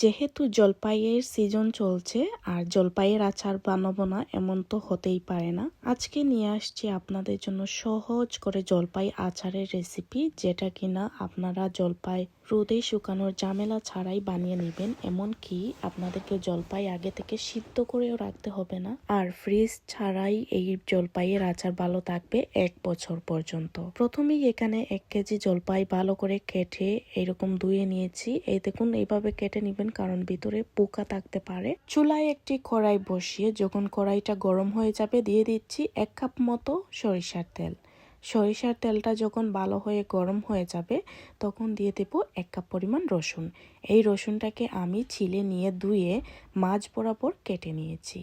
যেহেতু জলপাইয়ের সিজন চলছে আর জলপাইয়ের আচার বানাবো না, এমন তো হতেই পারে না। আজকে নিয়ে আসছি আপনাদের জন্য সহজ করে জলপাই আচারের রেসিপি যেটা কিনা আপনারা জলপাই রোদে শুকানোর ঝামেলা ছাড়াই বানিয়ে নেবেন, এমনকি আপনাদেরকে জলপাই আগে থেকে সিদ্ধ করেও রাখতে হবে না। আর ফ্রিজ ছাড়াই এই জলপাইয়ের আচার ভালো থাকবে এক বছর পর্যন্ত। প্রথমেই এখানে এক কেজি জলপাই ভালো করে কেটে এরকম ধুয়ে নিয়েছি। এই দেখুন, এইভাবে কেটে নেবেন কারণ ভিতরে পোকা থাকতে পারে। চুলায় একটি কড়াই বসিয়ে যখন কড়াইটা গরম হয়ে যাবে, দিয়ে দিচ্ছি এক কাপ মতো সরিষার তেল। সরিষার তেলটা যখন ভালো হয়ে গরম হয়ে যাবে, তখন দিয়ে দেবো এক কাপ পরিমাণ রসুন। এই রসুনটাকে আমি ছিলে নিয়ে ধুয়ে মাছ বরাবর কেটে নিয়েছি।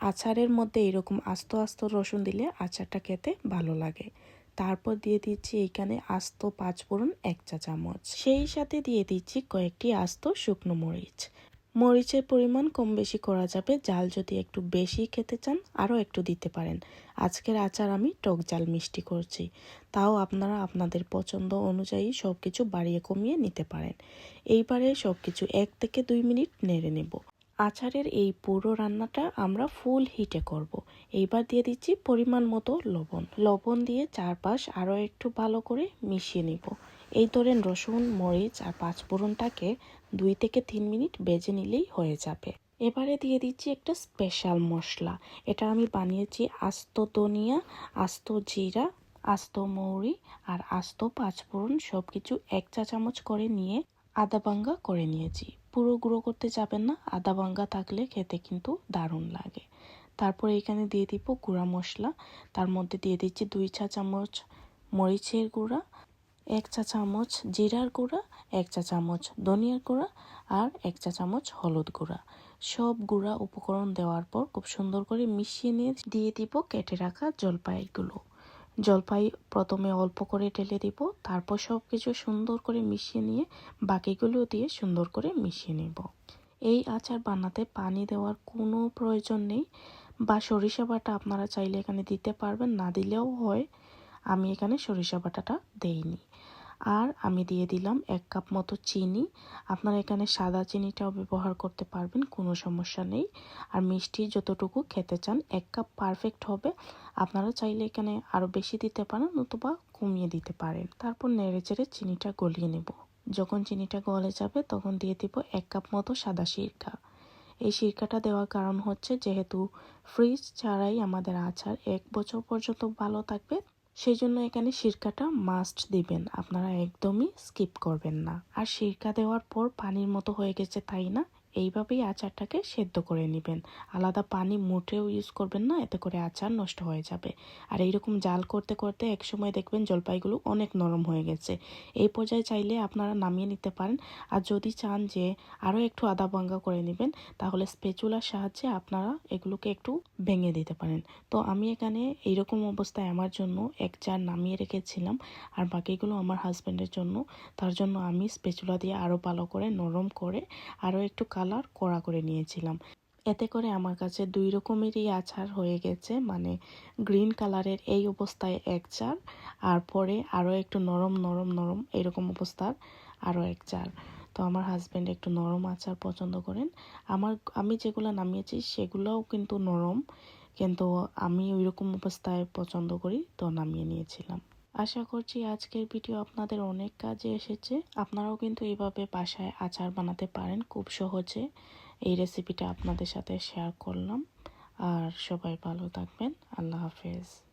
আচারের মধ্যে এরকম আস্ত আস্ত রসুন দিলে আচারটা খেতে ভালো লাগে। তারপর দিয়ে দিচ্ছি এখানে আস্ত পাঁচ ফোড়ন এক চা চামচ। সেই সাথে দিয়ে দিচ্ছি কয়েকটি আস্ত শুকনো মরিচ। মরিচের পরিমাণ কম বেশি করা যাবে, জাল যদি একটু বেশি খেতে চান, আরও একটু দিতে পারেন। আজকের আচার আমি টক জাল মিষ্টি করছি। তাও আপনারা আপনাদের পছন্দ অনুযায়ী সব কিছু বাড়িয়ে কমিয়ে নিতে পারেন। এইবারে সব কিছু এক থেকে দুই মিনিট নেড়ে নেব। আচারের এই পুরো রান্নাটা আমরা ফুল হিটে করব। এইবার দিয়ে দিচ্ছি পরিমাণ মতো লবণ। লবণ দিয়ে চারপাশ আরও একটু ভালো করে মিশিয়ে নিব। এই ধরেন রসুন, মরিচ আর পাঁচফোড়নটাকে দুই থেকে তিন মিনিট বেজে নিলেই হয়ে যাবে। এবারে দিয়ে দিচ্ছি একটা স্পেশাল মশলা। এটা আমি বানিয়েছি আস্ত ধনিয়া, আস্ত জিরা, আস্ত মৌরি আর আস্ত পাঁচফোড়ন সব কিছু এক চা চামচ করে নিয়ে আদা ভাঙ্গা করে নিয়েছি। পুরো গুঁড়ো করতে যাবেন না, আদা ভাঙ্গা থাকলে খেতে কিন্তু দারুণ লাগে। তারপর এখানে দিয়ে দিব গুঁড়া মশলা। তার মধ্যে দিয়ে দিচ্ছি দুই চা চামচ মরিচের গুঁড়া, এক চা চামচ জিরার গুঁড়া, এক চা চামচ ধনিয়ার গুঁড়া আর এক চা চামচ হলুদ গুঁড়া। সব গুঁড়া উপকরণ দেওয়ার পর খুব সুন্দর করে মিশিয়ে নিয়ে দিয়ে দিব কেটে রাখা জলপাইগুলো। জলপাই প্রথমে অল্প করে ঢেলে দিব, তারপর সব কিছু সুন্দর করে মিশিয়ে নিয়ে বাকিগুলো দিয়ে সুন্দর করে মিশিয়ে নেব। এই আচার বানাতে পানি দেওয়ার কোনো প্রয়োজন নেই বা সরিষা বাটা আপনারা চাইলে এখানে দিতে পারবেন, না দিলেও হয়। আমি এখানে সরিষা বাটাটা দেইনি। আর আমি দিয়ে দিলাম এক কাপ মতো চিনি। আপনারা এখানে সাদা চিনিটাও ব্যবহার করতে পারবেন, কোনো সমস্যা নেই। আর মিষ্টি যতটুকু খেতে চান, এক কাপ পারফেক্ট হবে। আপনারা চাইলে এখানে আরও বেশি দিতে পারেন নতুবা কমিয়ে দিতে পারেন। তারপর নেড়ে চেড়ে চিনিটা গলিয়ে নেব। যখন চিনিটা গলে যাবে, তখন দিয়ে দিব এক কাপ মতো সাদা সিরকা। এই সিরকাটা দেওয়ার কারণ হচ্ছে, যেহেতু ফ্রিজ ছাড়াই আমাদের আচার এক বছর পর্যন্ত ভালো থাকবে সেই জন্য এখানে সিরকাটা মাস্ট দিবেন। আপনারা একদমই স্কিপ করবেন না। আর সিরকা দেওয়ার পর পানির মতো হয়ে গেছে তাই না? এইভাবেই আচারটাকে সেদ্ধ করে নেবেন। আলাদা পানি মুটেও ইউজ করবেন না, এতে করে আচার নষ্ট হয়ে যাবে। আর এইরকম জাল করতে করতে একসময় দেখবেন জলপাইগুলো অনেক নরম হয়ে গেছে। এই পর্যায়ে চাইলে আপনারা নামিয়ে নিতে পারেন। আর যদি চান যে আরও একটু আদা ভাঙ্গা করে নেবেন, তাহলে স্পেচুলার সাহায্যে আপনারা এগুলোকে একটু ভেঙে দিতে পারেন। তো আমি এখানে এইরকম অবস্থায় আমার জন্য এক চার নামিয়ে রেখেছিলাম। আর বাকিগুলো আমার হাজব্যান্ডের জন্য। তার জন্য আমি স্পেচুলা দিয়ে আরও ভালো করে নরম করে আরও একটু কালার কড়া করে নিয়েছিলাম। এতে করে আমার কাছে দুই রকমেরই আচার হয়ে গেছে মানে গ্রিন কালারের এই অবস্থায় এক চার, আর পরে আরও একটু নরম নরম নরম এরকম অবস্থার আরও এক চার। তো আমার হাজব্যান্ড একটু নরম আচার পছন্দ করেন। আমার, আমি যেগুলো নামিয়েছি সেগুলোও কিন্তু নরম, কিন্তু আমি ওই রকম অবস্থায় পছন্দ করি, তো নামিয়ে নিয়েছিলাম। আশা করছি আজকের ভিডিও আপনাদের অনেক কাজে এসেছে। আপনারাও কিন্তু এভাবে বাসায় আচার বানাতে পারেন খুব সহজে। এই রেসিপিটা আপনাদের সাথে শেয়ার করলাম। আর সবাই ভালো থাকবেন। আল্লাহ হাফেজ।